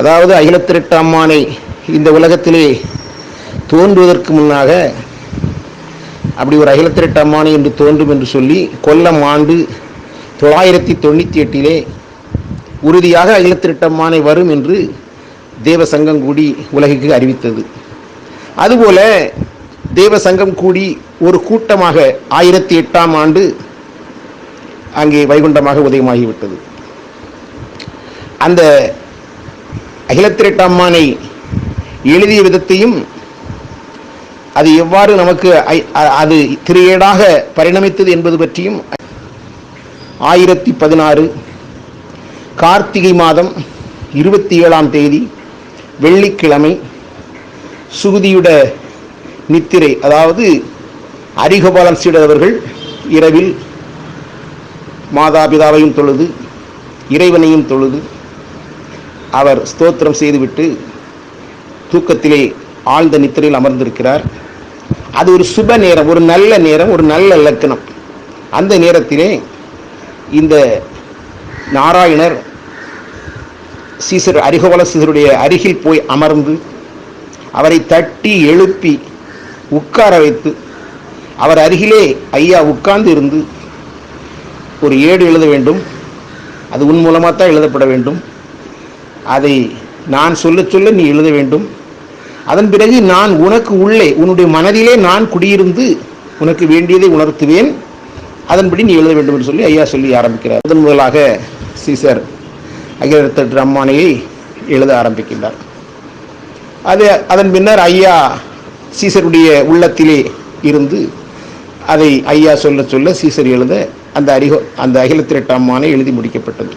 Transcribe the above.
அதாவது அகிலத்திரட்டு அம்மானை இந்த உலகத்திலே தோன்றுவதற்கு முன்னாக அப்படி ஒரு அகிலத்திரட்டு அம்மானை என்று தோன்றும் என்று சொல்லி கொல்லம் ஆண்டு தொள்ளாயிரத்தி தொண்ணூற்றி எட்டிலே உறுதியாக அகிலத்திரட்டம்மானை வரும் என்று தேவ சங்கம் கூடி உலகிற்கு அறிவித்தது. அதுபோல தேவ சங்கம் கூடி ஒரு கூட்டமாக ஆயிரத்தி எட்டாம் ஆண்டு அங்கே வைகுண்டமாக உதயமாகிவிட்டது. அந்த அகிலத்திரட்டம்மானை எழுதிய விதத்தையும் அது எவ்வாறு நமக்கு ஐ- அ- அது திரையேடாக பரிணமித்தது என்பது பற்றியும் ஆயிரத்தி பதினாறு கார்த்திகை மாதம் இருபத்தி ஏழாம் தேதி வெள்ளிக்கிழமை சுகுதியுட நித்திரை அதாவது அரிகபாலன் சீடர் அவர்கள் இரவில் மாதாபிதாவையும் தொழுது இறைவனையும் தொழுது அவர் ஸ்தோத்திரம் செய்துவிட்டு தூக்கத்திலே ஆழ்ந்த நித்திரையில் அமர்ந்திருக்கிறார். அது ஒரு சுப நேரம் ஒரு நல்ல நேரம் ஒரு நல்ல லக்கணம். அந்த நேரத்திலே இந்த நாராயணர் சீசர் அரிகோவல சீசருடைய அருகில் போய் அமர்ந்து அவரை தட்டி எழுப்பி உட்கார வைத்து அவர் அருகிலே ஐயா உட்கார்ந்து இருந்து ஒரு ஏடு எழுத வேண்டும். அது உன் மூலமாக தான் எழுதப்பட வேண்டும். அதை நான் சொல்ல சொல்ல நீ எழுத வேண்டும். அதன் பிறகு நான் உனக்கு உள்ளே உன்னுடைய மனதிலே நான் குடியிருந்து உனக்கு வேண்டியதை உணர்த்துவேன். அதன்படி நீ எழுத வேண்டும் என்று சொல்லி ஐயா சொல்லி ஆரம்பிக்கிறார். முதன் முதலாக சீசர் அகிலத்தட்டு அம்மானையை எழுத ஆரம்பிக்கின்றார். அது அதன் பின்னர் ஐயா சீசருடைய உள்ளத்திலே இருந்து அதை ஐயா சொல்ல சொல்ல சீசர் எழுத அந்த அரிகோ அந்த அகிலத்திரட்டு அம்மானை எழுதி முடிக்கப்பட்டது.